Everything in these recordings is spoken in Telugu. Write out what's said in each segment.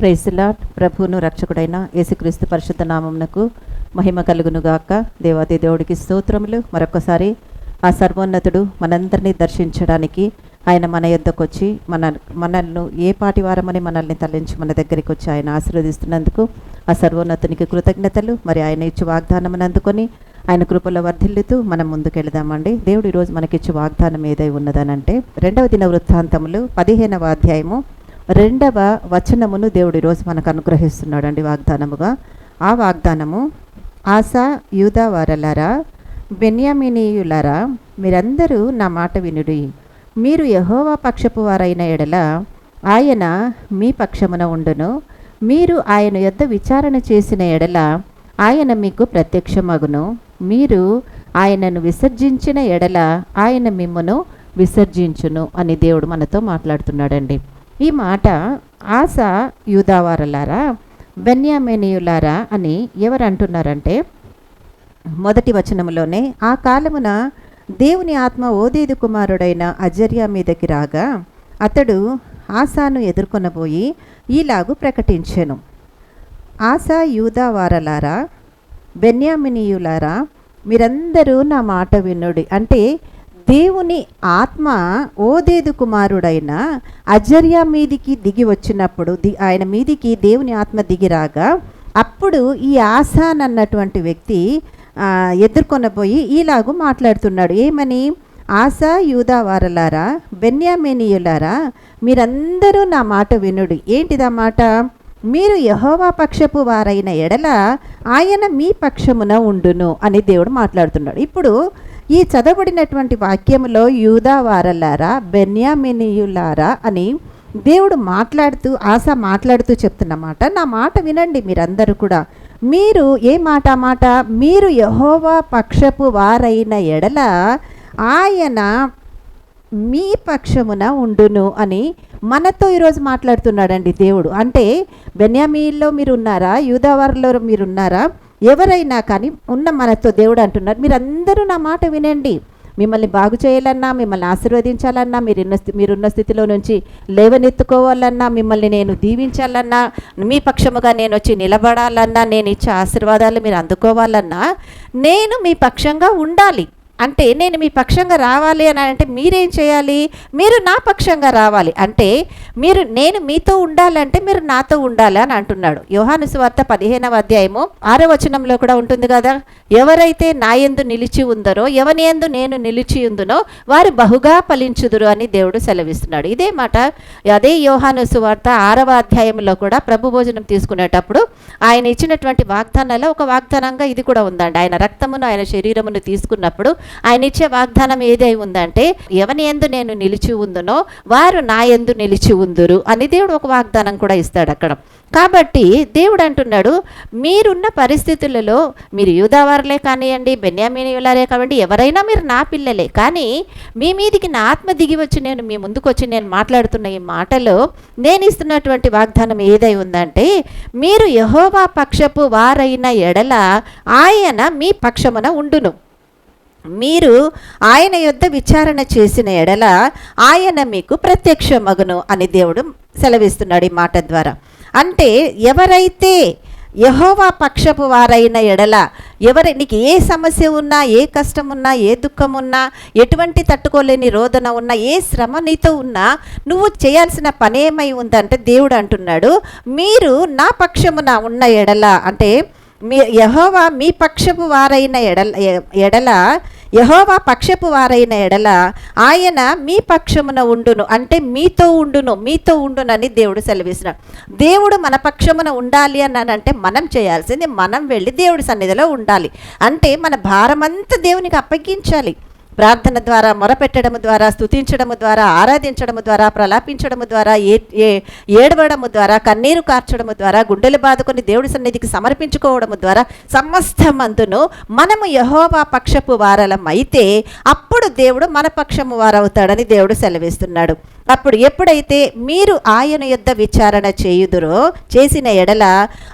ప్రైస్లా ప్రభువును రక్షకుడైన యేసుక్రీస్తు పరిశుద్ధ నామమునకు మహిమ కలుగును గాక దేవాది దేవుడికి స్తోత్రములు. మరొకసారి ఆ సర్వోన్నతుడు మనందరినీ దర్శించడానికి ఆయన మన యొద్దకు వచ్చి మన మనల్ని ఏ పాటి వారమని మనల్ని తరలించి మన దగ్గరికి వచ్చి ఆయన ఆశీర్వదిస్తున్నందుకు ఆ సర్వోన్నతునికి కృతజ్ఞతలు. మరి ఆయన ఇచ్చి వాగ్దానం అందుకొని ఆయన కృపలో వర్ధిల్లుతూ మనం ముందుకెళదామండి. దేవుడు ఈరోజు మనకిచ్చి వాగ్దానం ఏదై ఉన్నదనంటే రెండవ దిన వృత్తాంతములు పదిహేనవ అధ్యాయము రెండవ వచనమును దేవుడు ఈరోజు మనకు అనుగ్రహిస్తున్నాడండి వాగ్దానముగా. ఆ వాగ్దానము ఆశా యూదా వారలారా బెన్యామినీయులారా మీరందరూ నా మాట వినుడి. మీరు యహోవా పక్షపు వారైన ఎడల ఆయన మీ పక్షమున ఉండును. మీరు ఆయన యొద్ద విచారణ చేసిన ఎడల ఆయన మీకు ప్రత్యక్షమగును. మీరు ఆయనను విసర్జించిన ఎడల ఆయన మిమ్మను విసర్జించును అని దేవుడు మనతో మాట్లాడుతున్నాడండి. ఈ మాట ఆశ యూదావారలారా బెన్యామేనియులారా అని ఎవరు అంటున్నారంటే మొదటి వచనంలోనే ఆ కాలమున దేవుని ఆత్మ ఓదేదు కుమారుడైన అజర్యా మీదకి రాగా అతడు ఆశాను ఎదుర్కొనబోయి ఈలాగు ప్రకటించెను. ఆశా యూదా వారలారా బెన్యామినీయులారా మీరందరూ నా మాట వినుడి. అంటే దేవుని ఆత్మ ఓదేదు కుమారుడైన అజర్యా మీదికి దిగి వచ్చినప్పుడు ది ఆయన మీదికి దేవుని ఆత్మ దిగిరాగా అప్పుడు ఈ ఆసాన్ అన్నటువంటి వ్యక్తి ఎదుర్కొనబోయి ఈలాగు మాట్లాడుతున్నాడు. ఏమని? ఆశా యూదా వారలారా? బెన్యామేనియులారా? మీరందరూ నా మాట వినుడి. ఏంటిదా మాట? మీరు యహోవా పక్షపు వారైన ఎడల ఆయన మీ పక్షమున ఉండును అని దేవుడు మాట్లాడుతున్నాడు. ఇప్పుడు ఈ చదవబడినటువంటి వాక్యములో యూదావారలారా బెన్యామినియులారా అని దేవుడు మాట్లాడుతూ ఆశ మాట్లాడుతూ చెప్తున్నమాట నా మాట వినండి మీరందరూ కూడా. మీరు ఏ మాట మాట? మీరు యహోవా పక్షపు వారైన ఎడల ఆయన మీ పక్షమున ఉండును అని మనతో ఈరోజు మాట్లాడుతున్నాడండి దేవుడు. అంటే బెన్యామీల్లో మీరు ఉన్నారా యూదావారిలో మీరు ఉన్నారా? ఎవరైనా కానీ ఉన్న మనతో దేవుడు అంటున్నారు మీరందరూ నా మాట వినండి. మిమ్మల్ని బాగు చేయాలన్నా మిమ్మల్ని ఆశీర్వదించాలన్నా మీరు ఉన్న స్థి- మీరున్న స్థితిలో నుంచి లేవనెత్తుకోవాలన్నా మిమ్మల్ని నేను దీవించాలన్నా మీ పక్షముగా నేను వచ్చి నిలబడాలన్నా నేను ఇచ్చే ఆశీర్వాదాలు మీరు అందుకోవాలన్నా నేను మీ పక్షంగా ఉండాలి. అంటే నేను మీ పక్షంగా రావాలి అని అంటే మీరేం చేయాలి? మీరు నా పక్షంగా రావాలి. అంటే మీరు నేను మీతో ఉండాలంటే మీరు నాతో ఉండాలి అని అంటున్నాడు. యోహాను సువార్త పదిహేనవ అధ్యాయము ఆరో వచనంలో కూడా ఉంటుంది కదా? ఎవరైతే నా ఎందు నిలిచి ఉందరో ఎవని ఎందు నేను నిలిచి ఉందునో వారు బహుగా ఫలించుదురు అని దేవుడు సెలవిస్తున్నాడు. ఇదే మాట అదే యోహాను సువార్త ఆరవ అధ్యాయంలో కూడా ప్రభు భోజనం తీసుకునేటప్పుడు ఆయన ఇచ్చినటువంటి వాగ్దానాల్లో ఒక వాగ్దానంగా ఇది కూడా ఉందండి. ఆయన రక్తమును ఆయన శరీరమును తీసుకున్నప్పుడు ఆయన ఇచ్చే వాగ్దానం ఏదై ఉందంటే ఎవని ఎందు నేను నిలిచి ఉందునో వారు నా ఎందు నిలిచి ఉందురు అని దేవుడు ఒక వాగ్దానం కూడా ఇస్తాడు అక్కడ. కాబట్టి దేవుడు అంటున్నాడు మీరున్న పరిస్థితులలో మీరు యూదావారులే కానివ్వండి బెన్యామీనియులారే కావండి ఎవరైనా మీరు నా పిల్లలే. కానీ మీ మీదికి నా ఆత్మ దిగి వచ్చి నేను మీ ముందుకు వచ్చి నేను మాట్లాడుతున్న ఈ మాటలో నేను ఇస్తున్నటువంటి వాగ్దానం ఏదై ఉందంటే మీరు యహోవా పక్షపు వారైన ఎడల ఆయన మీ పక్షమున ఉండును. మీరు ఆయన యొద్ద విచారణ చేసిన ఎడల ఆయన మీకు ప్రత్యక్షమగును అని దేవుడు సెలవిస్తున్నాడు ఈ మాట ద్వారా. అంటే ఎవరైతే యహోవా పక్షపు వారైన ఎడల ఎవరి నీకు ఏ సమస్య ఉన్నా ఏ కష్టం ఉన్నా ఏ దుఃఖం ఉన్నా ఎటువంటి తట్టుకోలేని రోదన ఉన్నా ఏ శ్రమ నీతో ఉన్నా నువ్వు చేయాల్సిన పనేమై ఉందంటే దేవుడు అంటున్నాడు మీరు నా పక్షమున ఉన్న ఎడల అంటే మీ యహోవా మీ పక్షపు వారైన ఎడల ఎడల యహోవా పక్షపు వారైన ఎడల ఆయన మీ పక్షమున ఉండును అంటే మీతో ఉండును మీతో ఉండునని దేవుడు సెలవిస్తున్నాడు. దేవుడు మన పక్షమున ఉండాలి అని అంటే మనం చేయాల్సింది మనం వెళ్ళి దేవుడి సన్నిధిలో ఉండాలి. అంటే మన భారమంతా దేవునికి అప్పగించాలి. ప్రార్థన ద్వారా మొరపెట్టడము ద్వారా స్థుతించడము ద్వారా ఆరాధించడము ద్వారా ప్రలాపించడము ద్వారా ఏ ఏ ఏడవడము ద్వారా కన్నీరు కార్చడము ద్వారా గుండెలు బాదుకొని దేవుడి సన్నిధికి సమర్పించుకోవడము ద్వారా సమస్త మందును మనము యహోవా పక్షపు వారలం అయితే అప్పుడు దేవుడు మన పక్షము వారవుతాడని దేవుడు సెలవిస్తున్నాడు. అప్పుడు ఎప్పుడైతే మీరు ఆయన యొద్ద విచారణ చేయుదురో చేసిన ఎడల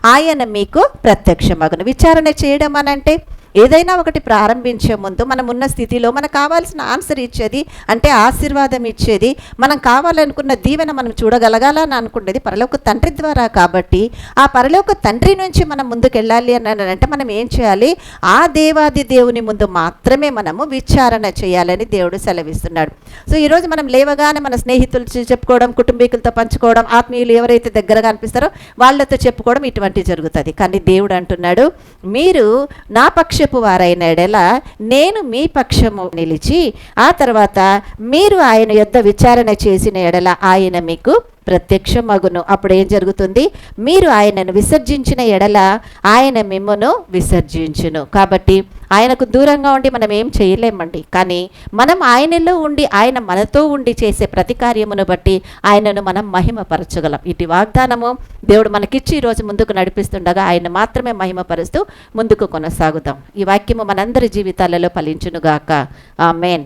ఆయన మీకు ప్రత్యక్షమగును. విచారణ చేయడం అనంటే ఏదైనా ఒకటి ప్రారంభించే ముందు మనం ఉన్న స్థితిలో మనకు కావాల్సిన ఆన్సర్ ఇచ్చేది అంటే ఆశీర్వాదం ఇచ్చేది మనం కావాలనుకున్న దీవెన మనం చూడగలగాలని అనుకున్నది పరలోక తండ్రి ద్వారా కాబట్టి ఆ పరలోక తండ్రి నుంచి మనం ముందుకెళ్ళాలి అని అంటే మనం ఏం చేయాలి? ఆ దేవాది దేవుని ముందు మాత్రమే మనము విచారణ చేయాలని దేవుడు సెలవిస్తున్నాడు. సో ఈరోజు మనం లేవగానే మన స్నేహితులు చెప్పుకోవడం కుటుంబీకులతో పంచుకోవడం ఆత్మీయులు ఎవరైతే దగ్గరగా అనిపిస్తారో వాళ్ళతో చెప్పుకోవడం ఇటువంటి జరుగుతుంది. కానీ దేవుడు అంటున్నాడు మీరు నా పక్ష పక్షపు వారైన ఎడల నేను మీ పక్షము నిలిచి ఆ తర్వాత మీరు ఆయన యొద్ద విచారణ చేసిన ఎడల ఆయన మీకు ప్రత్యక్షమగును. అప్పుడు ఏం జరుగుతుంది? మీరు ఆయనను విసర్జించిన ఎడల ఆయన మిమ్మను విసర్జించును. కాబట్టి ఆయనకు దూరంగా ఉండి మనం ఏం చేయలేమండి. కానీ మనం ఆయనలో ఉండి ఆయన మనతో ఉండి చేసే ప్రతి కార్యమును బట్టి ఆయనను మనం మహిమపరచగలం. ఇటు వాగ్దానము దేవుడు మనకిచ్చి ఈరోజు ముందుకు నడిపిస్తుండగా ఆయన మాత్రమే మహిమపరుస్తూ ముందుకు కొనసాగుదాం. ఈ వాక్యము మనందరి జీవితాలలో ఫలించునుగాక. ఆమెన్.